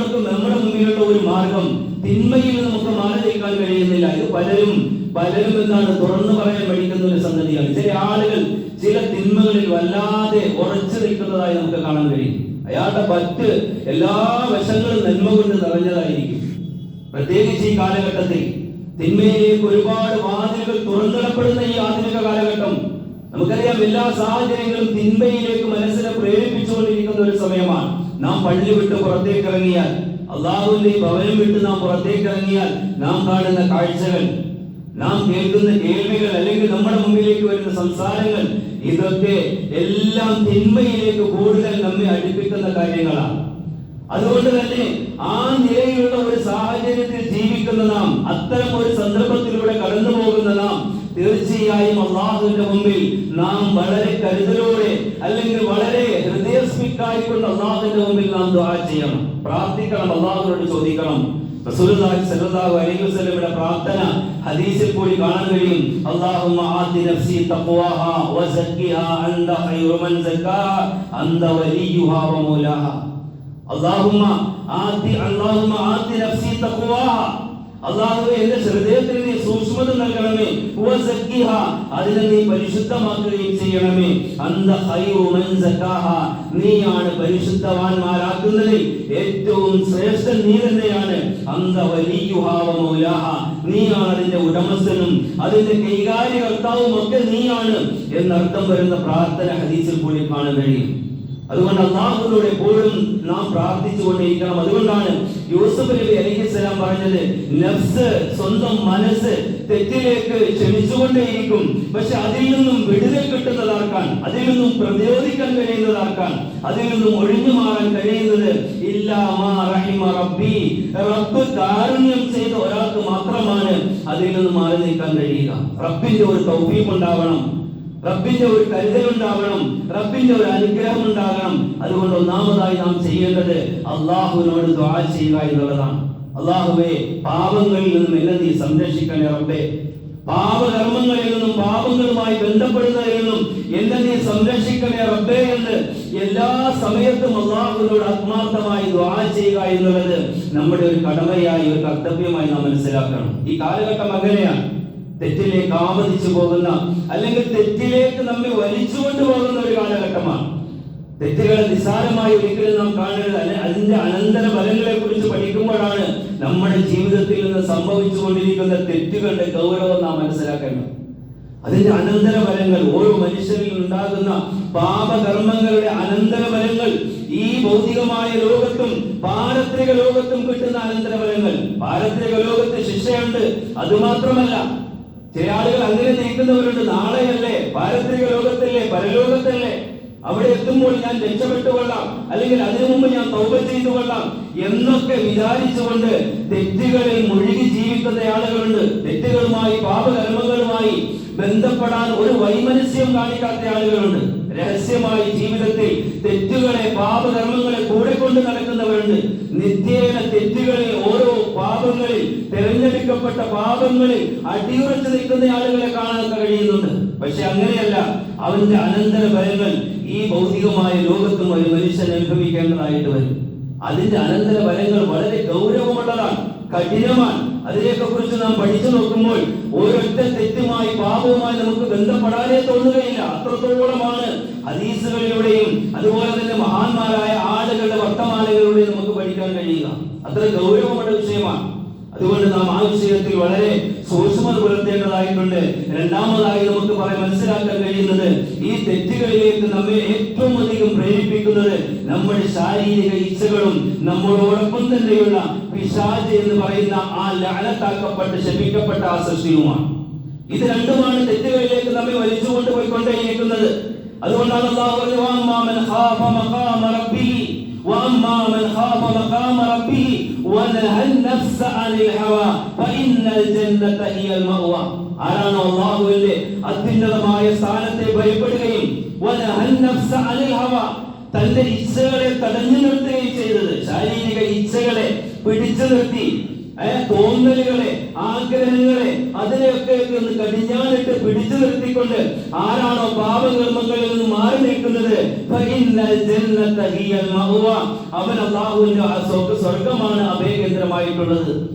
നമ്മുടെ മുന്നിലുള്ള ഒരു മാർഗം തിന്മയിൽ നമുക്ക് മാറി നിൽക്കാൻ കഴിയുന്നില്ല. ഇത് പലരും പലരും എന്താണ് തുറന്നു പറയാൻ പഠിക്കുന്ന ഒരു സംഗതിയാണ്. ചില ആളുകൾ ചില തിന്മകളിൽ വല്ലാതെ ഉറച്ചു നിൽക്കുന്നതായി നമുക്ക് കാണാൻ കഴിയും. അയാളുടെ പറ്റ് എല്ലാ വശങ്ങളും നന്മ കൊണ്ട് നിറഞ്ഞതായിരിക്കും. പ്രത്യേകിച്ച് ഈ കാലഘട്ടത്തിൽ തിന്മയിലേക്ക് ഒരുപാട് വാതിലുകൾ തുറന്നിടപ്പെടുന്ന ഈ ആധുനിക കാലഘട്ടം നമുക്കറിയാം എല്ലാ സാഹചര്യങ്ങളും തിന്മയിലേക്ക് മനസ്സിനെ പ്രേരിപ്പിച്ചുകൊണ്ടിരിക്കുന്ന ഒരു സമയമാണ്. നാം പള്ളി വിട്ട് പുറത്തേക്ക് ഇറങ്ങിയാൽ അള്ളാഹുവിന്റെ ഭവനം വിട്ട് നാം പുറത്തേക്ക് ഇറങ്ങിയാൽ നാം കാണുന്ന കാഴ്ചകൾ നാം കേൾക്കുന്ന കേൾവികൾ അല്ലെങ്കിൽ നമ്മുടെ മുമ്പിലേക്ക് വരുന്ന സംസാരങ്ങൾ ഇതൊക്കെ എല്ലാം തിന്മയിലേക്ക് കൂടുതൽ നമ്മെ അടുപ്പിക്കുന്ന കാര്യങ്ങളാണ്. അതുകൊണ്ട് തന്നെ ആ നിലയിലുള്ള ഒരു സാഹചര്യത്തിൽ ജീവിക്കുന്ന നാം അത്തരം ഒരു സന്ദർഭത്തിലൂടെ കടന്നു പോകുന്ന നാം തീർച്ചയായും അള്ളാഹുവിന്റെ മുമ്പിൽ നാം വളരെ കരുതലോടെ അല്ലെങ്കിൽ വളരെ ഹൃദയസ്മിക്കായിക്കൊണ്ട് അള്ളാഹുവിന്റെ മുമ്പിൽ നാം ദുആ ചെയ്യണം. പ്രാർത്ഥിക്കണം അള്ളാഹുവിനോട് ചോദിക്കണം. റസൂലുള്ളാഹി സ്വല്ലല്ലാഹു അലൈഹി വസല്ലമയുടെ പ്രാർത്ഥന ഹദീസിൽ കൂടി കാണാൻ കഴിയും. അല്ലാഹുമ്മ അല്ലാഹുമ്മ ആതി അല്ലാഹുമ്മ ആതി നഫ്സി തഖ്വാഹ അള്ളാഹുവേ എന്റെ ഹൃദയത്തിന് നീ സൂക്ഷ്മത നൽകണമേ. വസക്കിഹ അതിനെ നീ പരിശുദ്ധമാക്കുകയും ചെയ്യണമേ. അന്ത നീയാണ് പരിശുദ്ധവാന്മാരാക്കുന്നതിൽ ഏറ്റവും ശ്രേഷ്ഠൻ നീ തന്നെയാണ്. അന്ത വലിയുഹാ മൗലാഹ നീയാണ് അതിന്റെ ഉടമസ്ഥനും അതിന്റെ കൈകാര്യകർത്താവും ഒക്കെ നീയാണ് എന്നർത്ഥം വരുന്ന പ്രാർത്ഥന ഹദീസിൽ കൂടി കാണാൻ കഴിയും അതുകൊണ്ട് അള്ളാഹുവിനോട് എപ്പോഴും നാം പ്രാർത്ഥിച്ചുകൊണ്ടിരിക്കണം അതുകൊണ്ടാണ് യൂസഫ് നബി അലൈഹിസ്സലാം പറഞ്ഞത് നഫ്സ് സ്വന്തം മനസ്സ് തെറ്റിലേക്ക് ക്ഷമിച്ചുകൊണ്ടേയിരിക്കും പക്ഷെ അതിൽ നിന്നും വിടുതൽ കിട്ടുന്നതാക്കാൻ അതിൽ നിന്നും പ്രതിരോധിക്കാൻ കഴിയുന്നതാക്കാൻ അതിൽ നിന്നും ഒഴിഞ്ഞു മാറാൻ കഴിയുന്നത് റബ്ബി. റബ്ബ് കാരുണ്യം ചെയ്ത ഒരാൾക്ക് മാത്രമാണ് അതിൽ നിന്നും മാറി നിൽക്കാൻ കഴിയുക. റബ്ബിന്റെ ഒരു തൗഫീഖ് ഉണ്ടാവണം. റബ്ബിന്റെ ഒരു കരുതൽ ഉണ്ടാകണം റബ്ബിന്റെ ഒരു അനുഗ്രഹം ഉണ്ടാകണം അതുകൊണ്ട് ഒന്നാമതായി നാം ചെയ്യേണ്ടത് അള്ളാഹുവിനോട് ദ്വാ ചെയ്യുക എന്നുള്ളതാണ്. അള്ളാഹുവെ പാപങ്ങളിൽ നിന്നും എന്നെ നീ സംരക്ഷിക്കണേ റബ്ബേ. പാപകർമ്മങ്ങളിൽ നിന്നും പാപങ്ങളുമായി ബന്ധപ്പെടുന്നതിൽ നിന്നും എന്നെ നീ സംരക്ഷിക്കണേ റബ്ബേ എന്ന് എല്ലാ സമയത്തും അള്ളാഹുവിനോട് ആത്മാർത്ഥമായി ദ്വാ ചെയ്യുക എന്നുള്ളത് നമ്മുടെ ഒരു കടമയായി ഒരു കർത്തവ്യമായി നാം മനസ്സിലാക്കണം. ഈ കാലഘട്ടം അങ്ങനെയാണ്. തെറ്റിലേക്ക് ആവതിച്ചു പോകുന്ന അല്ലെങ്കിൽ തെറ്റിലേക്ക് നമ്മെ വലിച്ചുകൊണ്ട് പോകുന്ന ഒരു കാലഘട്ടമാണ്. തെറ്റുകൾ നിസ്സാരമായി ഒരിക്കലും നാം കാണരുത്. അതിന്റെ അനന്തര ഫലങ്ങളെ കുറിച്ച് പഠിക്കുമ്പോഴാണ് നമ്മുടെ ജീവിതത്തിൽ നിന്ന് സംഭവിച്ചു കൊണ്ടിരിക്കുന്ന തെറ്റുകളുടെ ഗൗരവം നാം മനസ്സിലാക്കേണ്ടത്. അതിന്റെ അനന്തര ഫലങ്ങൾ ഓരോ മനുഷ്യരിൽ ഉണ്ടാകുന്ന പാപകർമ്മങ്ങളുടെ അനന്തര ഫലങ്ങൾ ഈ ഭൗതികമായ ലോകത്തും പാരത്രിക ലോകത്തും കിട്ടുന്ന അനന്തര ഫലങ്ങൾ പാരത്രിക ലോകത്ത് ശിക്ഷയുണ്ട്. അതുമാത്രമല്ല ചില ആളുകൾ അങ്ങനെ നീക്കുന്നവരുണ്ട് നാളെയല്ലേ? പാരത്രിക ലോകത്തല്ലേ? പരലോകത്തല്ലേ? അവിടെ എത്തുമ്പോൾ ഞാൻ രക്ഷപ്പെട്ടു കൊള്ളാം. അല്ലെങ്കിൽ അതിനു മുമ്പ് ഞാൻ തൗബ ചെയ്തു കൊള്ളാം. എന്നൊക്കെ വിചാരിച്ചുകൊണ്ട് തെറ്റുകളിൽ മുഴുകി ജീവിക്കുന്ന ആളുകളുണ്ട്. തെറ്റുകളുമായി പാപകർമ്മങ്ങളുമായി ബന്ധപ്പെടാൻ ഒരു വൈമനസ്യം കാണിക്കാത്ത ആളുകളുണ്ട്. രഹസ്യമായി ജീവിതത്തിൽ തെറ്റുകളെ പാപകർമ്മങ്ങളെ കൂടെ കൊണ്ട് നടക്കുന്നവരുണ്ട്. നിത്യേന തെറ്റുകളിൽ ഓരോ പാപങ്ങളിൽ തിരഞ്ഞെടുക്കപ്പെട്ട പാപങ്ങളിൽ അടിയുറച്ചു നിൽക്കുന്ന ആളുകളെ കാണാൻ കഴിയുന്നുണ്ട്. പക്ഷെ അങ്ങനെയല്ല. അവന്റെ അനന്തര ഫലങ്ങൾ ഈ ഭൗതികമായ ലോകത്തും ഒരു മനുഷ്യൻ അനുഭവിക്കേണ്ടതായിട്ട് വരും. അതിന്റെ അനന്തര ഫലങ്ങൾ വളരെ ഗൗരവമുള്ളതാണ് കഠിനമാണ്. അതിനെയൊക്കെ കുറിച്ച് നാം പഠിച്ചു നോക്കുമ്പോൾ ഒരൊറ്റ തെറ്റുമായി പാപവുമായി നമുക്ക് ബന്ധപ്പെടാനേ തോന്നുകയില്ല. അത്രത്തോളമാണ് ഹദീസുകളിലൂടെയും അതുപോലെ തന്നെ മഹാന്മാരായ ആളുകളുടെ വർത്തമാനങ്ങളിലൂടെയും നമുക്ക് പഠിക്കാൻ കഴിയുക. അത്ര ഗൗരവമുള്ള വിഷയമാണ്. അതുകൊണ്ട് നാം ആ വിഷയത്തിൽ വളരെ സൂക്ഷ്മത പുലർത്തേണ്ടതായിട്ടുണ്ട്. രണ്ടാമതായി നമുക്ക് പറയാൻ മനസ്സിലാക്കാൻ കഴിയുന്നത് ഈ തെറ്റുകളിലേക്ക് നമ്മെ ഏറ്റവും അധികം പ്രേരിപ്പിക്കുന്നത് നമ്മുടെ ശാരീരിക ഇച്ഛകളും നമ്മളോടൊപ്പം തന്നെയുള്ള പിശാജ് എന്ന് പറയുന്ന ആ ലാലത്താക്കപ്പെട്ട് ശപിക്കപ്പെട്ട ആ സൃഷ്ടിയുമാണ്. ഇത് രണ്ടുമാണ് തെറ്റുകളിലേക്ക് നമ്മെ വലിച്ചുകൊണ്ട് പോയിക്കൊണ്ടേയിരിക്കുന്നത് അതുകൊണ്ടാണ് അള്ളാഹു പറഞ്ഞു ഖാഫ മഖാമ ഖാഫ മഖാമ വനഹൽ നഫ്സ അനിൽ ഹവാ ഫഇന്നൽ ജന്നത ഹിയൽ മഅവ ആരാണോ അല്ലാഹുവിന്റെ അത്യുന്നതമായ സ്ഥാനത്തെ ഭയപ്പെടുകയും വനഹൽ നഫ്സ അനിൽ ഹവാ തന്റെ ഇച്ഛകളെ തടഞ്ഞു നിർത്തുകയും ചെയ്തത്. ശാരീരിക ഇച്ഛകളെ പിടിച്ചു നിർത്തി. തോന്നലുകളെ ആഗ്രഹങ്ങളെ അതിനെയൊക്കെ ഒന്ന് കടിഞ്ഞാണിട്ട് പിടിച്ചു നിർത്തിക്കൊണ്ട് ആരാണോ പാപകർമ്മങ്ങളിൽ നിന്ന് മാറി നിൽക്കുന്നത്. അവൻ അള്ളാഹുവിന്റെ ആ സ്വർഗമാണ് അഭയകേന്ദ്രമായിട്ടുള്ളത്.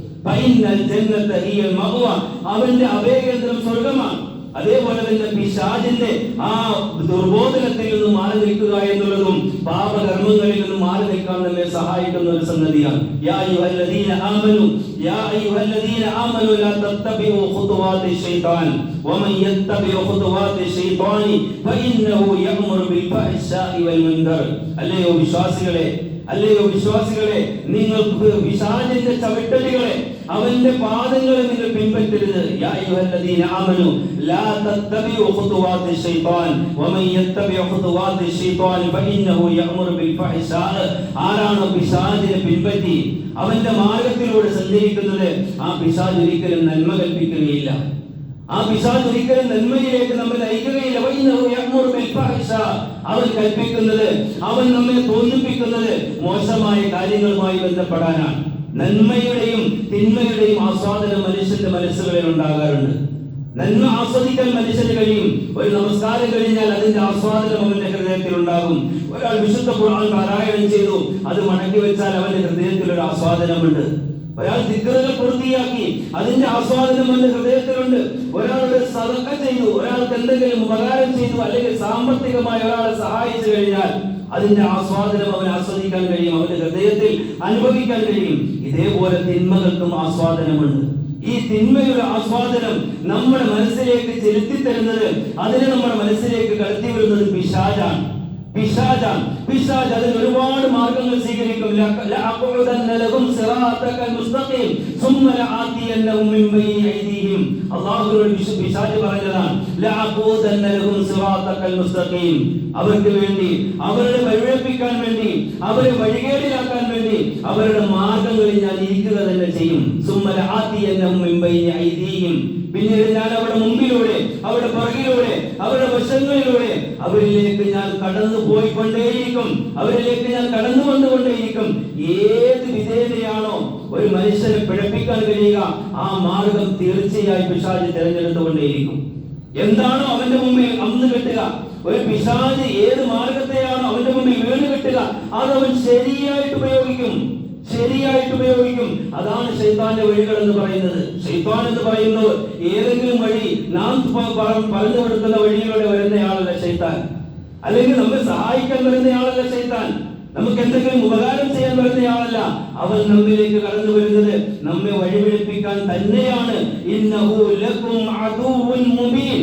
അവന്റെ അഭയകേന്ദ്രം സ്വർഗമാണ് അതേപോലെ തന്നെ പിശാചിന്റെ ആ ദുർബോധനത്തിൽ നിന്ന് മാറി നിൽക്കുക എന്നുള്ളതും പാപകർമ്മങ്ങളിൽ നിന്ന് മാറി നിൽക്കാൻ തന്നെ സഹായിക്കുന്ന ഒരു സംഗതിയാണ്. യാ അയ്യുഹല്ലദീന യാ അയ്യുഹല്ലദീന ലാ ഖുതുവാതി ശൈത്താൻ വമൻ ഖുതുവാതി ശൈത്താനി ഫഇന്നഹു ബിൽ വൽ അല്ലയോ വിശ്വാസികളെ അല്ലയോ വിശ്വാസികളെ നിങ്ങൾ വിശാലിന്റെ ചവിട്ടലുകളെ അവന്റെ പാദങ്ങളെ നിങ്ങൾ പിൻപറ്റരുത്. യാ അയ്യുഹല്ലദീന ആമനു ലാ തത്തബിഉ ഖുതുവാതി ശൈത്താൻ വമൻ യത്തബിഉ ഖുതുവാതി ശൈത്താൻ ഫഇന്നഹു യഅ്മുറു ബിൽ ഫഹ്ശാ ആരാണ് പിശാചിനെ പിൻപറ്റി അവന്റെ മാർഗത്തിലൂടെ സഞ്ചരിക്കുന്നത് ആ പിശാച് ഒരിക്കലും നന്മ കൽപ്പിക്കുകയില്ല. ആ പിശാജ് ഒരിക്കലും നന്മയിലേക്ക് നമ്മെ നയിക്കുകയില്ല. അവൻ കൽപ്പിക്കുന്നത് അവൻ നമ്മെ തോന്നിപ്പിക്കുന്നത് മോശമായ കാര്യങ്ങളുമായി ബന്ധപ്പെടാനാണ്. നന്മയുടെയും തിന്മയുടെയും ആസ്വാദനം മനുഷ്യന്റെ മനസ്സുകളിൽ ഉണ്ടാകാറുണ്ട്. നന്മ ആസ്വദിക്കാൻ മനുഷ്യന് കഴിയും. ഒരു നമസ്കാരം കഴിഞ്ഞാൽ അതിന്റെ ആസ്വാദനം അവന്റെ ഹൃദയത്തിൽ ഉണ്ടാകും. ഒരാൾ വിശുദ്ധ ഖുർആൻ പാരായണം ചെയ്തു. അത് മടക്കി വെച്ചാൽ അവന്റെ ഹൃദയത്തിൽ ഒരു ആസ്വാദനമുണ്ട്. ഒരാൾ ദിക്കറുകൾ പൂർത്തിയാക്കി. അതിന്റെ ആസ്വാദനം അവന്റെ ഹൃദയത്തിലുണ്ട്. ഒരാൾ ഒരു സദക്ക ചെയ്തു ഒരാൾക്ക് എന്തെങ്കിലും ഉപകാരം ചെയ്തു അല്ലെങ്കിൽ സാമ്പത്തികമായി ഒരാളെ സഹായിച്ചു കഴിഞ്ഞാൽ അതിന്റെ ആസ്വാദനം അവൻ ആസ്വദിക്കാൻ കഴിയും അവന്റെ ഹൃദയത്തിൽ അനുഭവിക്കാൻ കഴിയും. ഇതേപോലെ തിന്മകൾക്കും ആസ്വാദനമുണ്ട്. ഈ തിന്മയുടെ ആസ്വാദനം നമ്മുടെ മനസ്സിലേക്ക് ചെലുത്തി തരുന്നത് അതിനെ നമ്മുടെ മനസ്സിലേക്ക് കടത്തി വരുന്നത് പിശാചാണ്. പിശാചാണ്. പിശാച് അതിന് ഒരുപാട് മാർഗങ്ങൾ സ്വീകരിക്കും പറഞ്ഞതാണ്. അവർക്ക് വേണ്ടി അവരുടെ വഴിവെപ്പിക്കാൻ വേണ്ടി അവരെ വഴികേടിലാക്കാൻ വേണ്ടി അവരുടെ മാർഗങ്ങളിൽ ഞാൻ ഇരിക്കുക തന്നെ ചെയ്യും. സുമ്മല ആത്തി ഐദീഹിം. പിന്നീട് ഞാൻ അവരുടെ മുമ്പിലൂടെ അവരുടെ പുറകിലൂടെ അവരുടെ വശങ്ങളിലൂടെ അവരിലേക്ക് ഞാൻ കടന്നു പോയിക്കൊണ്ടേയിരിക്കും. അവരിലേക്ക് ഞാൻ കടന്നു വന്നുകൊണ്ടേയിരിക്കും. ഏത് വിധേയതയാണോ ഒരു മനുഷ്യനെ പിഴപ്പിക്കാൻ കഴിയുക ആ മാർഗം തീർച്ചയായും പിശാച് തിരഞ്ഞെടുത്തുകൊണ്ടേയിരിക്കും. എന്താണോ അവന്റെ മുമ്പിൽ അന്ന് കെട്ടുക? ഒരു പിശാച് ഏത് മാർഗത്തെയാണോ അവന്റെ മുമ്പിൽ വീണ് കെട്ടുക അത് അവൻ ശരിയായിട്ട് ഉപയോഗിക്കും. ശരിയായിട്ട് ഉപയോഗിക്കും. അതാണ് ശൈതാന്റെ വഴികൾ എന്ന് പറയുന്നത്. ശൈതാൻ എന്ന് പറയുന്നത് ഏതെങ്കിലും വഴി നാം പറഞ്ഞുകൊടുക്കുന്ന വഴിയിലൂടെ വരുന്നയാളല്ല ശൈതാൻ അല്ലെങ്കിൽ നമ്മെ സഹായിക്കാൻ വരുന്നയാളല്ല ശൈതാൻ നമുക്ക് എന്തെങ്കിലും ഉപകാരം ചെയ്യാൻ വരുന്നയാളല്ല. അവൻ നമ്മിലേക്ക് കടന്നു വരുന്നത് നമ്മെ വഴിപിഴപ്പിക്കാൻ തന്നെയാണ്. ഇന്നഹു ലക്കും മുബീൻ.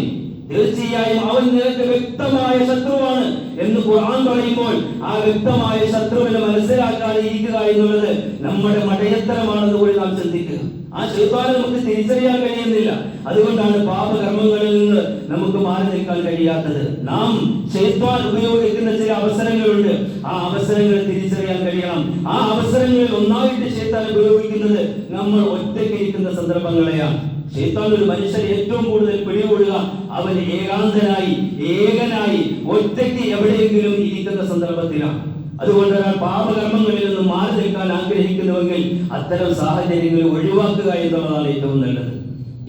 തീർച്ചയായും അവൻ നിനക്ക് വ്യക്തമായ ശത്രുവാണ് എന്ന് ഖുർആൻ പറയുമ്പോൾ ആ വ്യക്തമായ ശത്രുവിനെ മനസ്സിലാക്കാതെ ഇരിക്കുക എന്നുള്ളത് നമ്മുടെ മടയത്തരമാണെന്ന് കൂടി നാം ചിന്തിക്കുക. ആ ശൈത്താനെ നമുക്ക് തിരിച്ചറിയാൻ കഴിയുന്നില്ല. അതുകൊണ്ടാണ് പാപകർമ്മങ്ങളിൽ നിന്ന് നമുക്ക് മാറി നിൽക്കാൻ കഴിയാത്തത്. നാം ശൈത്താൻ ഉപയോഗിക്കുന്ന ചില അവസരങ്ങളുണ്ട്. ആ അവസരങ്ങൾ തിരിച്ചറിയാൻ കഴിയണം. ആ അവസരങ്ങളിൽ ഒന്നായിട്ട് ശൈത്താൻ ഉപയോഗിക്കുന്നത് നമ്മൾ ഒറ്റയ്ക്ക് ഇരിക്കുന്ന സന്ദർഭങ്ങളെയാണ്. ശൈത്താൻ ഒരു മനുഷ്യൻ ഏറ്റവും കൂടുതൽ പിടികൂടുക. അവൻ ഏകാന്തനായി ഏകനായി ഒറ്റയ്ക്ക് എവിടെയെങ്കിലും ഇരിക്കുന്ന സന്ദർഭത്തിലാണ്. അതുകൊണ്ട് പാപകർമ്മങ്ങളിൽ നിന്ന് മാറി നിൽക്കാൻ ആഗ്രഹിക്കുന്നുവെങ്കിൽ അത്തരം സാഹചര്യങ്ങൾ ഒഴിവാക്കുക എന്നുള്ളതാണ് ഏറ്റവും നല്ലത്.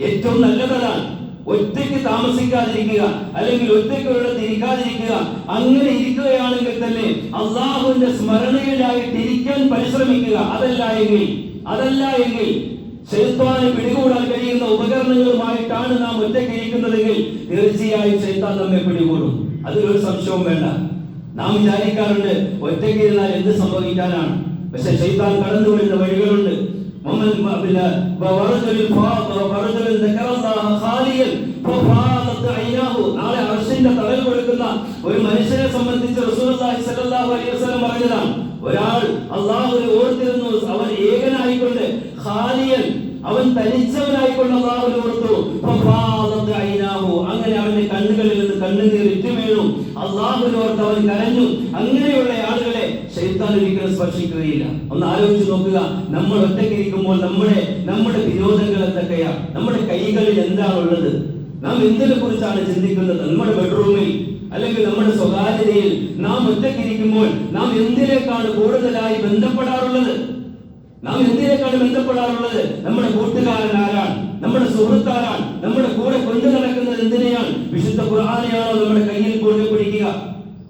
ഏറ്റവും നല്ലതാണ് ഒറ്റയ്ക്ക് താമസിക്കാതിരിക്കുക അല്ലെങ്കിൽ ഒറ്റയ്ക്ക് ഇരിക്കാതിരിക്കുക. അങ്ങനെ ഇരിക്കുകയാണെങ്കിൽ തന്നെ അള്ളാഹുവിന്റെ സ്മരണയിലായിട്ട് ഇരിക്കാൻ പരിശ്രമിക്കുക. അതല്ല എങ്കിൽ അതല്ല എങ്കിൽ ശൈത്താനെ പിടികൂടാൻ കഴിയുന്ന ഉപകരണങ്ങളുമായിട്ടാണ് നാം ഒറ്റയ്ക്ക് ഇരിക്കുന്നതെങ്കിൽ തീർച്ചയായും ശൈത്താൻ നമ്മെ പിടികൂടും. അതിലൊരു സംശയവും വേണ്ട. നാം വിചാരിക്കാറുണ്ട് ഒറ്റയ്ക്ക് ഇരുന്നാൽ എന്ത് സംഭവിക്കാനാണ്? പക്ഷെ ശൈത്താൻ കടന്നു വരുന്ന വഴികളുണ്ട് നാളെ കൊടുക്കുന്ന ഒരു മനുഷ്യനെ സംബന്ധിച്ച് ഒരാൾ അള്ളാഹുവിനെ ഓർത്തിരുന്നു അവൻ ഏകനായിക്കൊണ്ട് അവൻ തനിച്ചവനായിക്കൊണ്ട് അള്ളാഹുവിനെ ഓർത്തു. കണ്ണുകളിൽ നിന്ന് കണ്ണുനീർ ഇറ്റു വീണു. അള്ളാഹുനോർത്ത് അവൻ കരഞ്ഞു. അങ്ങനെയുള്ള ആളുകളെ ശൈത്താൻ ഒരിക്കലും സ്പർശിക്കുകയില്ല. ഒന്ന് ആലോചിച്ച് നോക്കുക. നമ്മൾ ഒറ്റക്കിരിക്കുമ്പോൾ നമ്മുടെ നമ്മുടെ വിനോദങ്ങൾ എന്തൊക്കെയാണ് നമ്മുടെ കൈകളിൽ എന്താണുള്ളത്? നാം എന്തിനെ കുറിച്ചാണ് ചിന്തിക്കുന്നത്? നമ്മുടെ ബെഡ്റൂമിൽ അല്ലെങ്കിൽ നമ്മുടെ സ്വകാര്യതയിൽ നാം ഒറ്റയ്ക്കിരിക്കുമ്പോൾ നാം എന്തിലേക്കാണ് കൂടുതലായി ബന്ധപ്പെടാറുള്ളത്? നാം എന്തിനേക്കാണ് ബന്ധപ്പെടാറുള്ളത്? നമ്മുടെ കൂട്ടുകാരൻ ആരാണ്? നമ്മുടെ സുഹൃത്താരാണ്? നമ്മുടെ കൂടെ കൊണ്ടു എന്തിനെയാണ്? വിശുദ്ധ ഖുർആാനെയാണോ നമ്മുടെ കയ്യിൽ കൊണ്ട് പിടിക്കുക?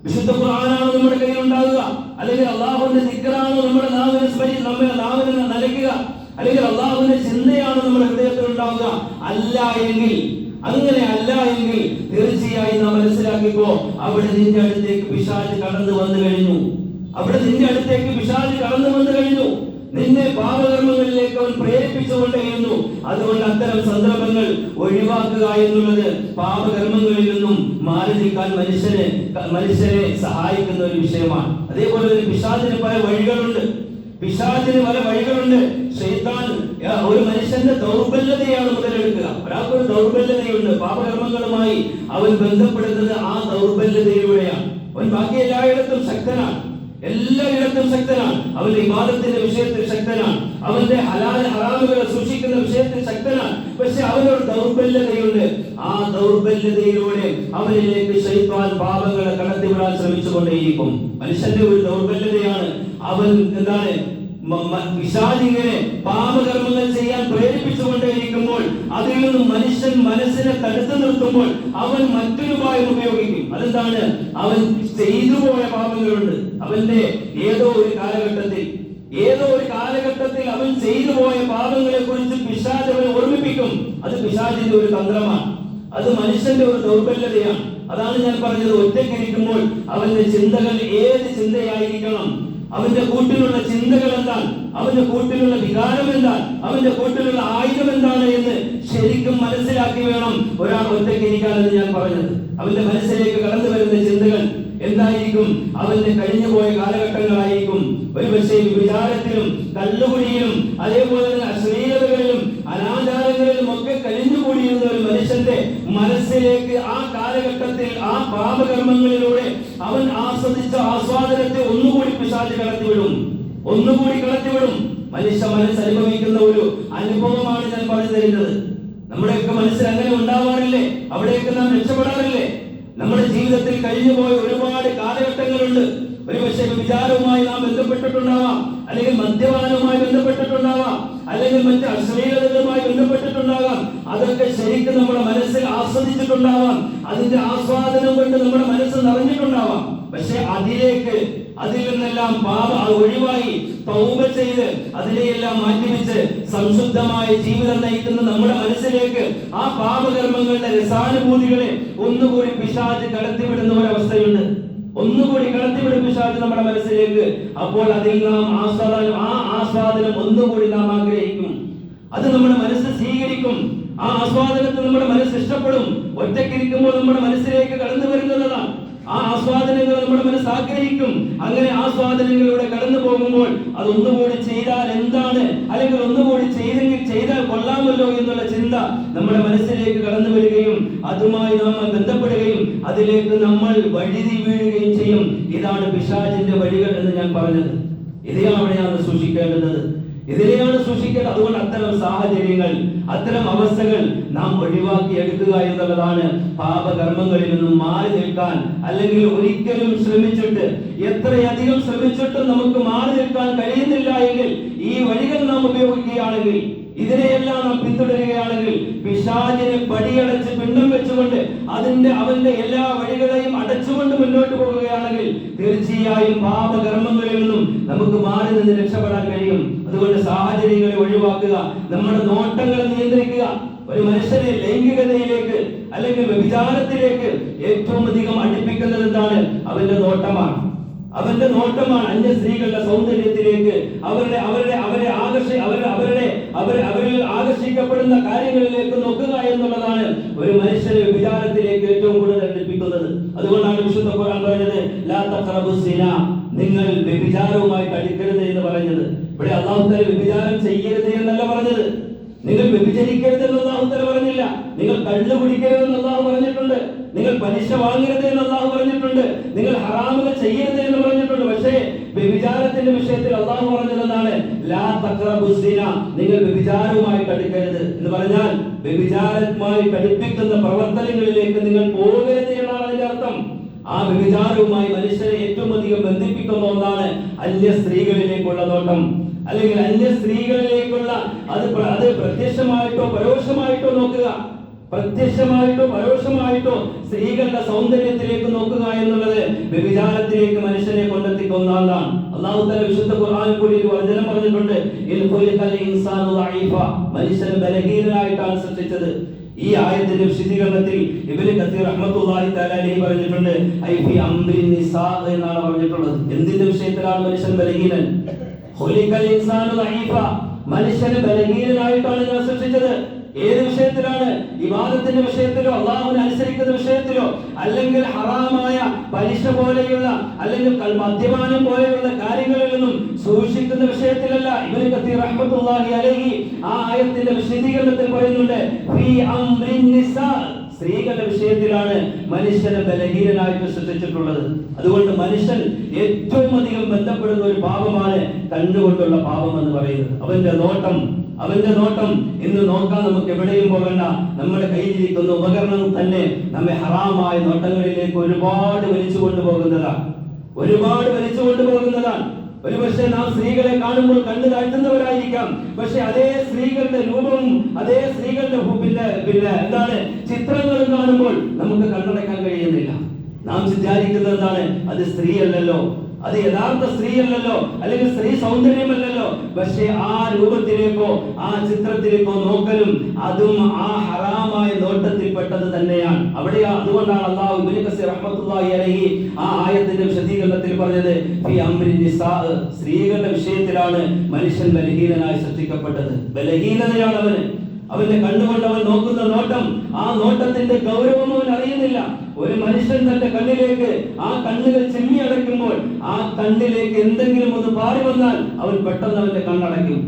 വിശുദ്ധ ഖുർആാനാണോ നമ്മുടെ കയ്യിൽ ഉണ്ടാകുക? അല്ലെങ്കിൽ അള്ളാഹുവിന്റെ ദിക്കറാണോ നമ്മുടെ നാവിനെ സ്മരി നമ്മെ നാവിനെ നനയ്ക്കുക അല്ലെങ്കിൽ അള്ളാഹുവിന്റെ ചിന്തയാണോ നമ്മുടെ ഹൃദയത്തിൽ ഉണ്ടാവുക? അല്ല എങ്കിൽ അങ്ങനെ അല്ല എങ്കിൽ തീർച്ചയായും നാം മനസ്സിലാക്കിപ്പോ അവിടെ നിന്റെ അടുത്തേക്ക് പിശാച് കടന്നു വന്നു കഴിഞ്ഞു. അവിടെ നിന്റെ അടുത്തേക്ക് പിശാച് കടന്നു വന്നു കഴിഞ്ഞു. നിന്നെ പാപകർമ്മങ്ങളിലേക്ക് അവൻ പ്രേരിപ്പിച്ചുകൊണ്ടേയിരുന്നു അതുകൊണ്ട് അത്തരം സന്ദർഭങ്ങൾ ഒഴിവാക്കുക എന്നുള്ളത് പാപകർമ്മങ്ങളിൽ നിന്നും മാറി നിൽക്കാൻ മനുഷ്യനെ മനുഷ്യരെ സഹായിക്കുന്ന ഒരു വിഷയമാണ്. അതേപോലെ തന്നെ പിശാചിന് പല വഴികളുണ്ട്. പിശാചിന് പല വഴികളുണ്ട്. ഷെയ്ത്താൻ ഒരു മനുഷ്യന്റെ ദൗർബല്യതയാണ് മുതലെടുക്കുക. ഒരാൾക്ക് ഒരു ദൗർബല്യതയുണ്ട്. പാപകർമ്മങ്ങളുമായി അവൻ ബന്ധപ്പെടുന്നത് ആ ദൗർബല്യതയിലൂടെയാണ്. അവൻ ബാക്കി എല്ലായിടത്തും ശക്തനാണ്. എല്ലായിടത്തും ശക്തനാണ്. അവന്റെ വിവാദത്തിന്റെ വിഷയത്തിൽ ശക്തനാണ്. അവന്റെ ഹലാൽ ഹറാമുകളെ സൂക്ഷിക്കുന്ന വിഷയത്തിൽ ശക്തനാണ്. പക്ഷെ അവനൊരു ദൗർബല്യതയുണ്ട്. ആ ദൗർബല്യതയിലൂടെ അവനിലേക്ക് ശൈത്വാൻ പാപങ്ങളെ കടത്തിവിടാൻ ശ്രമിച്ചുകൊണ്ടേയിരിക്കും. മനുഷ്യന്റെ ഒരു ദൗർബല്യതയാണ്. അവൻ എന്താണ്? പിശാചിങ്ങനെ പാപകർമ്മങ്ങൾ ചെയ്യാൻ പ്രേരിപ്പിച്ചുകൊണ്ടേയിരിക്കുമ്പോൾ അതിൽ നിന്നും മനുഷ്യൻ മനസ്സിനെ തടുത്തു നിർത്തുമ്പോൾ അവൻ മറ്റൊരു ഉപായം ഉപയോഗിക്കും. അതെന്താണ്? അവൻ ചെയ്തു പോയ പാപങ്ങളുണ്ട്. അവന്റെ ഏതോ ഒരു കാലഘട്ടത്തിൽ ഏതോ ഒരു കാലഘട്ടത്തിൽ അവൻ ചെയ്തു പോയ പാപങ്ങളെ കുറിച്ച് പിശാജ് അവനെ ഓർമ്മിപ്പിക്കും. അത് പിശാചിന്റെ ഒരു തന്ത്രമാണ്. അത് മനുഷ്യന്റെ ഒരു ദൗർബല്യതയാണ്. അതാണ് ഞാൻ പറഞ്ഞത്. ഒറ്റയ്ക്കിരിക്കുമ്പോൾ അവന്റെ ചിന്തകൾ ഏത് ചിന്തയായിരിക്കണം അവന്റെ കൂട്ടിലുള്ള ചിന്തകൾ എന്താണ്? അവന്റെ കൂട്ടിലുള്ള വികാരം എന്താണ്? അവന്റെ കൂട്ടിലുള്ള ആയുധം എന്താണ് എന്ന് ശരിക്കും മനസ്സിലാക്കി വേണം ഒരാൾ ഒറ്റയ്ക്ക് ഇരിക്കാനെന്ന് ഞാൻ പറഞ്ഞത്. അവന്റെ മനസ്സിലേക്ക് കടന്നു വരുന്ന ചിന്തകൾ എന്തായിരിക്കും? അവന്റെ കഴിഞ്ഞുപോയ കാലഘട്ടങ്ങളായിരിക്കും. ഒരുപക്ഷെ വിചാരത്തിലും കല്ലുകുടിയിലും അതേപോലെ തന്നെ അശ്ലീലതകളിലും അനാചാരങ്ങളിലും ഒക്കെ കഴിഞ്ഞുകൂടിയിരുന്ന ഒരു മനുഷ്യന്റെ മനസ്സിലേക്ക് ആ കാലഘട്ടത്തിൽ ആ പാപകർമ്മങ്ങളിലൂടെ അവൻ ആസ്വദിച്ച ആസ്വാദനത്തെ ഒന്നുകൂടി പിശാച് കടത്തിവിടും. ഒന്നുകൂടി കടത്തിവിടും. മനുഷ്യ മനസ്സ് അനുഭവിക്കുന്ന ഒരു അനുഭവമാണ് ഞാൻ പറഞ്ഞു തരുന്നത്. നമ്മുടെയൊക്കെ മനസ്സിൽ അങ്ങനെ ഉണ്ടാവാറില്ലേ? അവിടെയൊക്കെ നാം രക്ഷപ്പെടാറില്ലേ? നമ്മുടെ ജീവിതത്തിൽ കഴിഞ്ഞുപോയ ഒരുപാട് കാലഘട്ടങ്ങളുണ്ട്. ഒരുപക്ഷെ വിചാരവുമായി നാം ബന്ധപ്പെട്ടിട്ടുണ്ടാവാം. അല്ലെങ്കിൽ മദ്യപാനവുമായി ബന്ധപ്പെട്ടിട്ടുണ്ടാവാം. അല്ലെങ്കിൽ മറ്റ് അശ്ലീലതകളുമായി ബന്ധപ്പെട്ടിട്ടുണ്ടാകാം അതൊക്കെ ശരിക്കും നമ്മുടെ മനസ്സിൽ ആസ്വദിച്ചിട്ടുണ്ടാവാം. അതിന്റെ ആസ്വാദനം കൊണ്ട് നമ്മുടെ മനസ്സ് നിറഞ്ഞിട്ടുണ്ടാവാം. പക്ഷെ അതിലേക്ക് അതിൽ നിന്നെല്ലാം പാപ ഒഴിവായി തൗബ ചെയ്ത് അതിനെയെല്ലാം മാറ്റിവെച്ച് സംശുദ്ധമായ ജീവിതം നയിക്കുന്ന നമ്മുടെ മനസ്സിലേക്ക് ആ പാപകർമ്മങ്ങളുടെ രസാനുഭൂതികളെ ഒന്നുകൂടി പിശാജ് കടത്തിവിടുന്ന ഒരവസ്ഥയുണ്ട്. ഒന്നുകൂടി കടത്തിവിടും പിശാജ് നമ്മുടെ മനസ്സിലേക്ക്. അപ്പോൾ അതിൽ നാം ആസ്വാദനം ആ ആസ്വാദനം ഒന്നുകൂടി നാം ആഗ്രഹിക്കും. അത് നമ്മുടെ മനസ്സ് സ്വീകരിക്കും. ആ ആസ്വാദനത്തിൽ നമ്മുടെ മനസ്സ് ഇഷ്ടപ്പെടും. ഒറ്റക്കിരിക്കുമ്പോൾ നമ്മുടെ മനസ്സിലേക്ക് കടന്നു വരുന്നതാണ്. ആ ആസ്വാദനങ്ങൾ നമ്മുടെ മനസ്സ് ആഗ്രഹിക്കും. അങ്ങനെ ആസ്വാദനങ്ങളിലൂടെ കടന്നു പോകുമ്പോൾ അത് ഒന്നുകൂടി ചെയ്താൽ എന്താണ്? അല്ലെങ്കിൽ ഒന്നുകൂടി ചെയ്തെങ്കിൽ ചെയ്താൽ കൊള്ളാമല്ലോ എന്നുള്ള ചിന്ത നമ്മുടെ മനസ്സിലേക്ക് കടന്നു വരികയും അതുമായി നാം ബന്ധപ്പെടുകയും അതിലേക്ക് നമ്മൾ വഴുതി വീഴുകയും ചെയ്യും. ഇതാണ് പിശാചിന്റെ വഴികൾ എന്ന് ഞാൻ പറഞ്ഞത്. അവിടെയാണ് സൂക്ഷിക്കേണ്ടത്. ഇതിനെയാണ് സൂക്ഷിക്കേണ്ടത്. അതുകൊണ്ട് അത്തരം സാഹചര്യങ്ങൾ അത്തരം അവസ്ഥകൾ നാം ഒഴിവാക്കി എടുക്കുക എന്നുള്ളതാണ് പാപകർമ്മങ്ങളിൽ നിന്നും മാറി നിൽക്കാൻ അല്ലെങ്കിൽ ഒരിക്കലും ശ്രമിച്ചിട്ട് എത്രയധികം ശ്രമിച്ചിട്ടും നമുക്ക് മാറി നിൽക്കാൻ കഴിയുന്നില്ല എങ്കിൽ ഈ വഴികൾ നാം ഉപയോഗിക്കുകയാണെങ്കിൽ ഇതിനെയെല്ലാം നാം പിന്തുടരുകയാണെങ്കിൽ പിശാചിനെ പടിയടച്ച് പിണ്ടം വെച്ചുകൊണ്ട് അതിന്റെ അവന്റെ എല്ലാ വഴികളെയും അടച്ചുകൊണ്ട് മുന്നോട്ട് പോവുകയാണെങ്കിൽ തീർച്ചയായും പാപകർമ്മങ്ങളിൽ നിന്നും നമുക്ക് മാറി നിന്ന് രക്ഷപ്പെടാൻ കഴിയും. അതുകൊണ്ട് സാഹചര്യങ്ങളെ ഒഴിവാക്കുക നമ്മുടെ നോട്ടങ്ങളെ നിയന്ത്രിക്കുക ഒരു മനുഷ്യനെ ലൈംഗികതയിലേക്ക് അല്ലെങ്കിൽ വ്യഭിചാരത്തിലേക്ക് ഏറ്റവും അധികം അടുപ്പിക്കുന്നത് എന്താണ്? അവന്റെ നോട്ടമാണ്. അവന്റെ നോട്ടമാണ് അന്യ സ്ത്രീകളുടെ സൗന്ദര്യത്തിലേക്ക് അവരുടെ അവരുടെ അവരെ ആകർഷി അവരുടെ അവരുടെ അവർ അവരിൽ ആകർഷിക്കപ്പെടുന്ന കാര്യങ്ങളിലേക്ക് നോക്കുക എന്നുള്ളതാണ് ഒരു മനുഷ്യനെ വിചാരത്തിലേക്ക് ഏറ്റവും കൂടുതൽ അടുപ്പിക്കുന്നത്. അതുകൊണ്ടാണ് വിശുദ്ധ ഖുർആൻ പറഞ്ഞത് ലാ തഖറബു നിങ്ങൾ വ്യഭിചാരവുമായി അടുക്കരുത് എന്ന് പറഞ്ഞത്. ഇവിടെ അള്ളാഹുത്തല വ്യഭിചാരം ചെയ്യരുത് എന്നല്ല പറഞ്ഞത്. നിങ്ങൾ വ്യഭിചരിക്കരുത് എന്ന് അള്ളാഹുത്തല പറഞ്ഞില്ല. നിങ്ങൾ കള്ളു കുടിക്കരുത് എന്ന് അള്ളാഹു പറഞ്ഞിട്ടുണ്ട്. നിങ്ങൾ പലിശ വാങ്ങരുത് എന്ന് അള്ളാഹു പറഞ്ഞിട്ടുണ്ട്. നിങ്ങൾ ഹറാമുകൾ ചെയ്യരുത് എന്ന് പറഞ്ഞിട്ടുണ്ട്. പക്ഷേ വ്യഭിചാരത്തിന്റെ വിഷയത്തിൽ അള്ളാഹു പറഞ്ഞത് എന്താണ് ലാ തഖറബു നിങ്ങൾ വ്യഭിചാരവുമായി കടുക്കരുത് എന്ന് പറഞ്ഞാൽ വ്യഭിചാരമായി കടുപ്പിക്കുന്ന പ്രവർത്തനങ്ങളിലേക്ക് നിങ്ങൾ പോകരുത് എന്നാണ് അതിന്റെ അർത്ഥം. ആ വ്യഭിചാരവുമായി മനുഷ്യരെ ഏറ്റവും അധികം ബന്ധിപ്പിക്കുന്ന ഒന്നാണ് അന്യ സ്ത്രീകളിലേക്കുള്ള നോട്ടം. അല്ലെങ്കിൽ അന്യ സ്ത്രീകളിലേക്കുള്ള അത് അത് പ്രത്യക്ഷമായിട്ടോ പരോക്ഷമായിട്ടോ നോക്കുക. പ്രത്യക്ഷമായിട്ടോ പരോക്ഷമായിട്ടോ സ്ത്രീകളുടെ സൗന്ദര്യത്തിലേക്ക് നോക്കുക എന്നുള്ളത് വ്യഭിചാരത്തിലേക്ക് മനുഷ്യനെ കൊണ്ടെത്തിക്കുന്ന ഒന്നാണ്. അള്ളാഹു വിശുദ്ധ ഖുർആൻ കൂടി ഒരു വചനം പറഞ്ഞിട്ടുണ്ട്. മനുഷ്യൻ ബലഹീനനായിട്ടാണ് സൃഷ്ടിച്ചത്. ഈ ആയത്തിന്റെ വിശദീകരണത്തിൽ ഇവർ പറഞ്ഞിട്ടുണ്ട്. എന്നാണ് പറഞ്ഞിട്ടുള്ളത്. എന്തിന്റെ വിഷയത്തിലാണ് മനുഷ്യൻ ബലഹീനൻ? മനുഷ്യനെ ബലഹീനനായിട്ടാണ് ഞാൻ സൃഷ്ടിച്ചത്. ഏത് വിഷയത്തിലാണ്? വിവാദത്തിന്റെ വിഷയത്തിലോ അള്ളാഹുവിനെ അനുസരിക്കുന്ന വിഷയത്തിലോ അല്ലെങ്കിൽ ഹറാമായ പലിശ പോലെയുള്ള അല്ലെങ്കിൽ കൽ- മദ്യപാനം പോലെയുള്ള കാര്യങ്ങളിൽ നിന്നും സൂക്ഷിക്കുന്ന വിഷയത്തിലല്ല ഇവന് കത്തി റഹ്മത്തുള്ളാഹി അലൈഹി ആ ആയത്തിന്റെ വിശദീകരണത്തിൽ പറയുന്നുണ്ട് സ്ത്രീകളുടെ വിഷയത്തിലാണ് മനുഷ്യനെ ബലഹീനനായിട്ട് സൃഷ്ടിച്ചിട്ടുള്ളത് അതുകൊണ്ട് മനുഷ്യൻ ഏറ്റവും അധികം ബന്ധപ്പെടുന്ന ഒരു പാപമാണ് കണ്ണുകൊണ്ടുള്ള പാപം എന്ന് പറയുന്നത്. അവന്റെ നോട്ടം അവന്റെ നോട്ടം എന്ന് നോക്കാൻ നമുക്ക് എവിടെയും പോകണ്ട. നമ്മുടെ കയ്യിലിരിക്കുന്ന ഉപകരണം തന്നെ നമ്മെ ഹറാമായ നോട്ടങ്ങളിലേക്ക് ഒരുപാട് വലിച്ചു കൊണ്ടുപോകുന്നതാണ് ഒരുപാട് വലിച്ചു കൊണ്ടുപോകുന്നതാണ് ഒരു പക്ഷേ നാം സ്ത്രീകളെ കാണുമ്പോൾ കണ്ണു താഴ്ത്തുന്നവരായിരിക്കാം. പക്ഷെ അതേ സ്ത്രീകളുടെ രൂപവും അതേ സ്ത്രീകളുടെ പിന്നെ പിന്നെ എന്താണ്? ചിത്രങ്ങളും കാണുമ്പോൾ നമുക്ക് കണ്ണടക്കാൻ കഴിയുന്നില്ല. നാം വിചാരിക്കുന്നത് എന്താണ്? അത് സ്ത്രീയല്ലല്ലോ. അത് യഥാർത്ഥ സ്ത്രീയല്ലല്ലോ അല്ലെങ്കിൽ സ്ത്രീ സൗന്ദര്യമല്ലല്ലോ. പക്ഷേ ആ രൂപത്തിലേക്കോ ആ ചിത്രത്തിലേക്കോ നോക്കലും അതും ആ ഹറാമായ നോട്ടത്തിൽപ്പെട്ടത് തന്നെയാണ്. അവിടെ അതുകൊണ്ടാണ് അള്ളാഹു അലഹി ആ ആയത്തിന്റെ വിശദീകരണത്തിൽ പറഞ്ഞത് സ്ത്രീകളുടെ വിഷയത്തിലാണ് മനുഷ്യൻ ബലഹീനനായി സൃഷ്ടിക്കപ്പെട്ടത്. ബലഹീനതയാണ് അവന് അവന്റെ കണ്ണുകൊണ്ട് അവൻ നോക്കുന്ന നോട്ടം ആ നോട്ടത്തിന്റെ ഗൗരവം അവൻ അറിയുന്നില്ല. ഒരു മനുഷ്യൻ തന്റെ കണ്ണിലേക്ക് ആ കണ്ണുകൾ ചെമ്മി അടയ്ക്കുമ്പോൾ ആ കണ്ണിലേക്ക് എന്തെങ്കിലും ഒന്ന് പാറി വന്നാൽ അവൻ പെട്ടെന്ന് അവന്റെ കണ്ണടയ്ക്കും.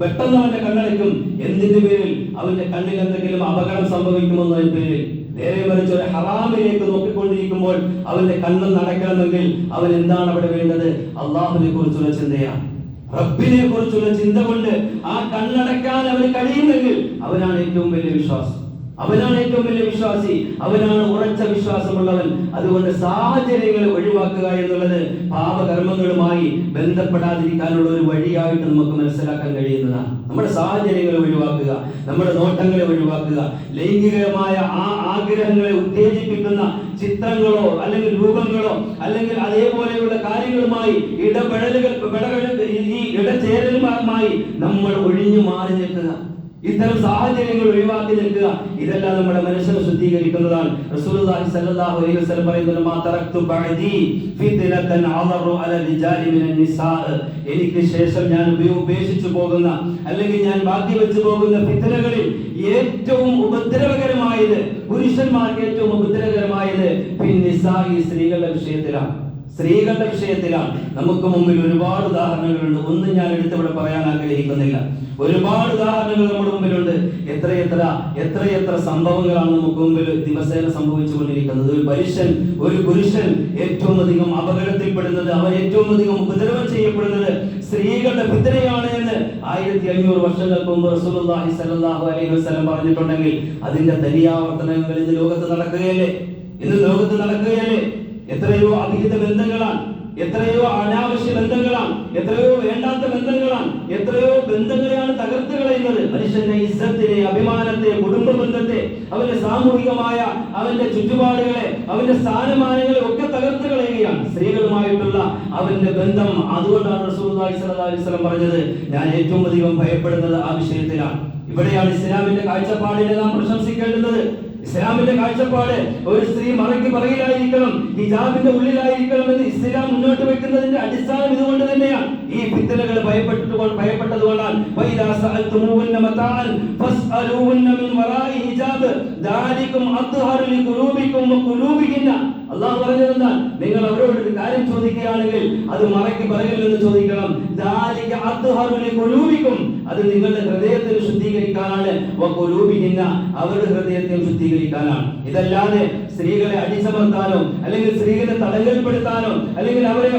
പെട്ടെന്ന് അവന്റെ കണ്ണടയ്ക്കും. എന്തിന്റെ പേരിൽ? അവന്റെ കണ്ണിൽ എന്തെങ്കിലും അപകടം സംഭവിക്കുമെന്നതിന്റെ പേരിൽ. നേരെ മറിച്ച് ഒരു ഹറാമിലേക്ക് നോക്കിക്കൊണ്ടിരിക്കുമ്പോൾ അവന്റെ കണ്ണ് നടക്കണമെങ്കിൽ അവൻ എന്താണ് അവിടെ വേണ്ടത്? അള്ളാഹുവിനെ കുറിച്ചുള്ള ചിന്തയാണ്. റബ്ബിനെ കുറിച്ചുള്ള ചിന്ത കൊണ്ട് ആ കണ്ണടക്കാൻ അവന് കഴിയുന്നെങ്കിൽ അവനാണ് ഏറ്റവും വലിയ വിശ്വാസം. അവനാണ് ഏറ്റവും വലിയ വിശ്വാസി. അവനാണ് ഉറച്ച വിശ്വാസമുള്ളവൻ. അതുകൊണ്ട് സാഹചര്യങ്ങൾ ഒഴിവാക്കുക എന്നുള്ളത് പാപകർമ്മങ്ങളുമായി ബന്ധപ്പെടാതിരിക്കാനുള്ള ഒരു വഴിയായിട്ട് നമുക്ക് മനസ്സിലാക്കാൻ കഴിയുന്നതാണ്. നമ്മുടെ സാഹചര്യങ്ങളെ ഒഴിവാക്കുക നമ്മുടെ നോട്ടങ്ങളെ ഒഴിവാക്കുക ലൈംഗികമായ ആ ആഗ്രഹങ്ങളെ ഉത്തേജിപ്പിക്കുന്ന ചിത്രങ്ങളോ അല്ലെങ്കിൽ രൂപങ്ങളോ അല്ലെങ്കിൽ അതേപോലെയുള്ള കാര്യങ്ങളുമായി ഇടപെടലുകൾ ഈ ഇടചേരലുമായി നമ്മൾ ഒഴിഞ്ഞു മാറി നിൽക്കുക. ഇത്തരം സാഹചര്യങ്ങൾ ഒഴിവാക്കി നിൽക്കുക. ഇതെല്ലാം നമ്മുടെ മനസ്സിനെ ശുദ്ധീകരിക്കുന്നതാണ്. റസൂലുള്ളാഹി അലൈഹി വസല്ലം പറയുന്നത് മാ തറക്തു ബഅദി അല എനിക്ക് ശേഷം ഞാൻ ഉപേക്ഷിച്ചു പോകുന്ന അല്ലെങ്കിൽ ഞാൻ ബാക്കി വെച്ചു പോകുന്ന ഫിത്നകളിൽ ഏറ്റവും ഉപദ്രവകരമായത് പുരുഷന്മാർക്ക് ഏറ്റവും ഉപദ്രവകരമായത് പിന്നെ സ്ത്രീകളുടെ വിഷയത്തിലാണ്. സ്ത്രീകളുടെ വിഷയത്തിലാണ്. നമുക്ക് മുമ്പിൽ ഒരുപാട് ഉദാഹരണങ്ങളുണ്ട്. ഒന്നും ഞാൻ എടുത്തിവിടെ പറയാൻ ആഗ്രഹിക്കുന്നില്ല. ഒരുപാട് ഉദാഹരണങ്ങൾ നമ്മുടെ മുമ്പിലുണ്ട്. എത്രയെത്ര എത്രയെത്ര സംഭവങ്ങളാണ് നമുക്ക് മുമ്പിൽ ദിവസേന സംഭവിച്ചുകൊണ്ടിരിക്കുന്നത്. ഒരു പരുഷൻ ഒരു പുരുഷൻ ഏറ്റവും അധികം അപകടത്തിൽപ്പെടുന്നത് അവൻ ഏറ്റവും അധികം ഉപദ്രവം ചെയ്യപ്പെടുന്നത് സ്ത്രീകളുടെ പിതരയാണ് എന്ന് ആയിരത്തി അഞ്ഞൂറ് വർഷങ്ങൾക്ക് മുമ്പ് റസൂലുള്ളാഹി സ്വല്ലല്ലാഹു അലൈഹി വസല്ലം പറഞ്ഞിട്ടുണ്ടെങ്കിൽ അതിന്റെ തനിയാവർത്തനങ്ങൾ ഇന്ന് ലോകത്ത് നടക്കുകയല്ലേ? ഇന്ന് ലോകത്ത് നടക്കുകയല്ലേ? എത്രയോ അഭിഹിത ബന്ധങ്ങളാണ് എത്രയോ അനാവശ്യ ബന്ധങ്ങളാണ് എത്രയോ വേണ്ടാത്ത ബന്ധങ്ങളാണ് എത്രയോ ബന്ധങ്ങളെയാണ് തകർത്ത് കളയുന്നത്. മനുഷ്യന്റെ ഇസ്സത്തിനെ അഭിമാനത്തെ കുടുംബ ബന്ധത്തെ അവന്റെ സാമൂഹികമായ അവന്റെ ചുറ്റുപാടുകളെ അവന്റെ സ്ഥാനമാനങ്ങളെ ഒക്കെ തകർത്ത് കളയുകയാണ്. സ്ത്രീകളുമായിട്ടുള്ള അവന്റെ ബന്ധം അതുകൊണ്ടാണ് വസല്ലം പറഞ്ഞത് ഞാൻ ഏറ്റവും അധികം ഭയപ്പെടുന്നത് ആ വിഷയത്തിലാണ്. ഇവിടെയാണ് ഇസ്ലാമിന്റെ കാഴ്ചപ്പാടിനെ നാം പ്രശംസിക്കേണ്ടുന്നത് ഇസ്ലാമിന്റെ കാഴ്ചപ്പാട് ഒരു സ്ത്രീ മറയ്ക്ക് പറയിലായിരിക്കണം ഹിജാബിന്റെ ഉള്ളിലായിരിക്കണം എന്ന് ഇസ്ലാം മുന്നോട്ട് വെക്കുന്നതിന്റെ അടിസ്ഥാനം ഇതുകൊണ്ട് തന്നെയാണ്. ഈ ഫിത്തനകൾ ഭയപ്പെട്ടിട്ട് കൊണ്ട് ഭയപ്പെട്ടത് കൊണ്ടാണ് അല്ലാഹു പറഞ്ഞത് നിങ്ങൾ അവരോട് ഒരു കാര്യം ചോദിക്കുകയാണെങ്കിൽ അത് മറയ്ക്ക് പറയിൽ നിന്ന് ചോദിക്കണം. അത് നിങ്ങളുടെ ഹൃദയത്തിന് ശുദ്ധീകരിക്കാനാണ്. അവരുടെ ഹൃദയത്തെ ശുദ്ധീകരിക്കാനാണ് ഇതല്ലാതെ സ്ത്രീകളെ അടിച്ചമർത്താനോ അല്ലെങ്കിൽ സ്ത്രീകളെ തടങ്കൽപ്പെടുത്താനോ അല്ലെങ്കിൽ അവരെ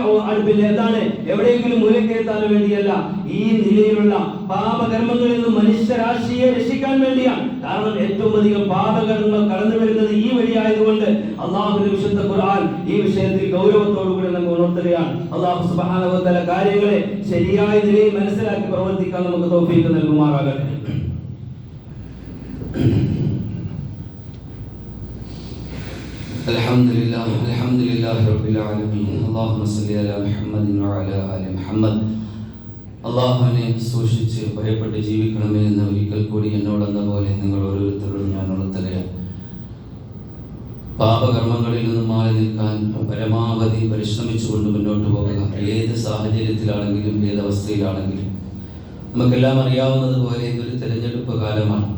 പിന്നെ എന്താണ് എവിടെയെങ്കിലും മൂലക്കെത്താനോ വേണ്ടിയല്ല. ഈ നിലയിലുള്ള പാപകർമ്മങ്ങളിൽ നിന്ന് മനുഷ്യരാശിയെ രക്ഷിക്കാൻ വേണ്ടിയാണ്. കാരണം ഏറ്റവും അധികം പാപകർമ്മങ്ങൾ കടന്നു വരുന്നത് ഈ വഴിയായതുകൊണ്ട് അള്ളാഹുവിന്റെ വിശുദ്ധ ഖുർആൻ ഈ വിഷയത്തിൽ ഗൗരവത്തോടുകൂടി നമ്മൾ ഉണർത്തുകയാണ്. അള്ളാഹു സുബ്ഹാനഹു വ തആല കാര്യങ്ങളെ ശരിയായ നിലയിൽ മനസ്സിലാക്കി പ്രവർത്തിക്കാൻ നമുക്ക് തോഫീക്ക് നൽകുമാറാകട്ടെ. الحمد لله الحمد لله رب العالمين اللهم صل على محمد وعلى آل محمد അള്ളാഹുവിനെ സൂക്ഷിച്ച് ഭയപ്പെട്ട് ജീവിക്കണമേ എന്ന് ഒരിക്കൽ കൂടി എന്നോടെന്ന പോലെ നിങ്ങൾ ഓരോരുത്തരോടും ഞാൻ ഉണർത്തുകയാണ് പാപകർമ്മങ്ങളിൽ നിന്ന് മാറി നിൽക്കാൻ പരമാവധി പരിശ്രമിച്ചുകൊണ്ട് മുന്നോട്ട് പോകുക ഏത് സാഹചര്യത്തിലാണെങ്കിലും ഏത് അവസ്ഥയിലാണെങ്കിലും നമുക്കെല്ലാം അറിയാവുന്നതുപോലെ ഇതൊരു തെരഞ്ഞെടുപ്പ് കാലമാണ്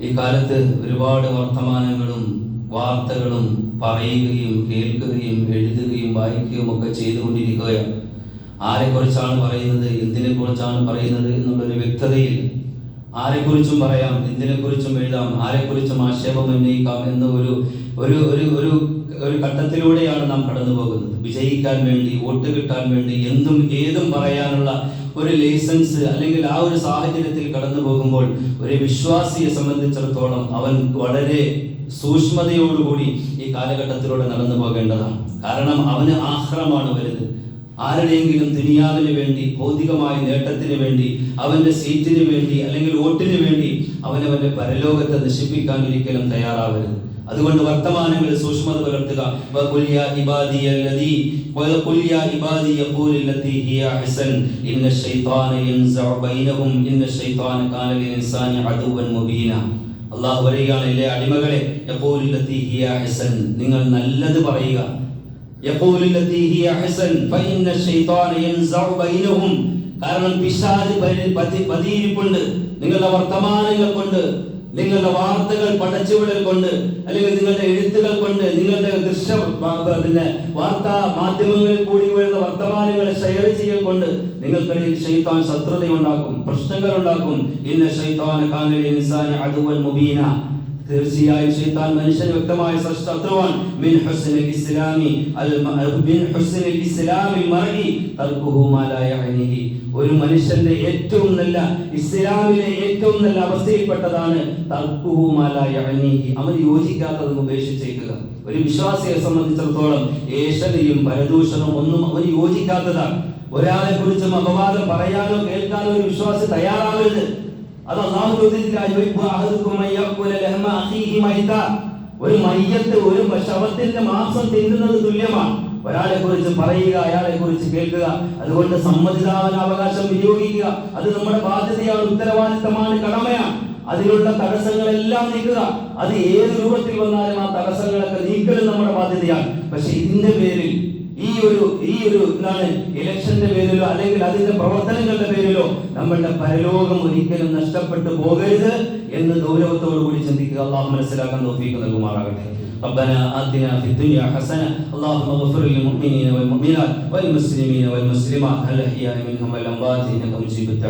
ഈ കാലത്ത് ഒരുപാട് വർത്തമാനങ്ങളും വാർത്തകളും പറയുകയും കേൾക്കുകയും എഴുതുകയും വായിക്കുകയും ഒക്കെ ചെയ്തുകൊണ്ടിരിക്കുകയാണ്. ആരെക്കുറിച്ചാണ് പറയുന്നത്? എന്തിനെ കുറിച്ചാണ് പറയുന്നത് എന്നുള്ളൊരു വ്യക്തതയില്ല. ആരെക്കുറിച്ചും പറയാം എന്തിനെക്കുറിച്ചും എഴുതാം ആരെക്കുറിച്ചും ആക്ഷേപം ഉന്നയിക്കാം എന്ന ഒരു ഒരു ഒരു ഒരു ഒരു ഘട്ടത്തിലൂടെയാണ് നാം കടന്നു പോകുന്നത്. വിജയിക്കാൻ വേണ്ടി വോട്ട് കിട്ടാൻ വേണ്ടി എന്തും ഏതും പറയാനുള്ള ഒരു ലൈസൻസ് അല്ലെങ്കിൽ ആ ഒരു സാഹചര്യത്തിൽ കടന്നു പോകുമ്പോൾ ഒരു വിശ്വാസിയെ സംബന്ധിച്ചിടത്തോളം അവൻ വളരെ സൂക്ഷ്മതയോടുകൂടി ഈ കാലഘട്ടത്തിലൂടെ നടന്നു പോകേണ്ടതാണ്. കാരണം അവന് ആഹ്റമാണ് വലുത്. ആരുടെയെങ്കിലും ദുനിയാവിന് വേണ്ടി ഭൗതികമായ നേട്ടത്തിന് വേണ്ടി അവന്റെ സീറ്റിന് വേണ്ടി അല്ലെങ്കിൽ വോട്ടിന് വേണ്ടി അവനവന്റെ പരലോകത്തെ നശിപ്പിക്കാൻ ഒരിക്കലും തയ്യാറാവരുത്. അതുകൊണ്ട് വർത്തമാനങ്ങളിൽ സൂക്ഷ്മത പുലർത്തുക. ഇന്ന ഇന്ന മുബീന. അല്ലാഹു പറയുകയാണ് ഇല്ലേ അടിമകളെ നിങ്ങൾ നല്ലത് പറയുക. കാരണം പതിയിരിപ്പുണ്ട് നിങ്ങളുടെ വർത്തമാനങ്ങൾ കൊണ്ട്. നിങ്ങളുടെ വാർത്തകൾ പടച്ചുവിടൽ കൊണ്ട് അല്ലെങ്കിൽ നിങ്ങളുടെ എഴുത്തുകൾ കൊണ്ട് നിങ്ങളുടെ ദൃശ്യ പിന്നെ വാർത്താ മാധ്യമങ്ങളിൽ കൂടി വരുന്ന വർത്തമാനങ്ങളെ ഷെയർ ചെയ്യൽ കൊണ്ട് നിങ്ങൾക്കിടയിൽ ശൈത്താൻ ശത്രുത ഉണ്ടാക്കും പ്രശ്നങ്ങൾ ഉണ്ടാക്കും. ഇന്ന ശൈത്താന കാനൽ ഇൻസാനി അദുവൻ മുബീന. തീർച്ചയായും ശൈത്താൻ മനുഷ്യന് വ്യക്തമായ ശത്രുവാൻ. മിൻ ഹുസ്നിൽ ഇസ്ലാമി അൽ മിൻ ഹുസ്നിൽ ഇസ്ലാമിൽ മർഇ തർക്കുഹു മാ ലാ ഒരു മനുഷ്യന്റെ ഏറ്റവും നല്ല ഇസ്ലാമിലെ ഏറ്റവും നല്ല അവസ്ഥയിൽപ്പെട്ടതാണ് അവന് യോജിക്കാത്തത് ഉപേക്ഷിച്ചേക്കുക ഒരു വിശ്വാസിയെ സംബന്ധിച്ചിടത്തോളം ഏഷതയും പരദൂഷണവും ഒന്നും അവന് യോജിക്കാത്തതാണ്. ഒരാളെ കുറിച്ചും അപവാദം പറയാനോ കേൾക്കാനോ ഒരു വിശ്വാസി തയ്യാറാവരുത്. അത് അള്ളാഹു ഒരു മയ്യത്ത് ഒരു ശവത്തിന്റെ മാംസം തിന്നുന്നത് തുല്യമാണ്. ഒരാളെ കുറിച്ച് പറയുക അയാളെ കുറിച്ച് കേൾക്കുക അതുകൊണ്ട് സമ്മതിദാന അവകാശം വിനിയോഗിക്കുക. അത് നമ്മുടെ ബാധ്യതയാണ് ഉത്തരവാദിത്തമാണ് കടമയാണ്. അതിലുള്ള തടസ്സങ്ങളെല്ലാം നീക്കുക. അത് ഏത് രൂപത്തിൽ വന്നാലും ആ തടസ്സങ്ങളൊക്കെ നീക്കലും നമ്മുടെ ബാധ്യതയാണ്. പക്ഷെ ഇതിന്റെ പേരിൽ ഈ ഒരു ഈ ഒരു എന്താണ് ഇലക്ഷന്റെ പേരിലോ അല്ലെങ്കിൽ അതിന്റെ പ്രവർത്തനങ്ങളുടെ പേരിലോ നമ്മളുടെ പരലോകം ഒരിക്കലും നഷ്ടപ്പെട്ടു പോകരുത് എന്ന് ഗൗരവത്തോടു കൂടി ചിന്തിക്കുക. അള്ളാഹു മനസ്സിലാക്കാൻ നോക്കിയിരിക്കുന്ന നൽകുമാറാകട്ടെ. ربنا آتنا في الدنيا حسنة اللهم اغفر للمؤمنين والمؤمنات والمسلمين والمسلمات الأحياء منهم والأموات إنك مجيب الدعوات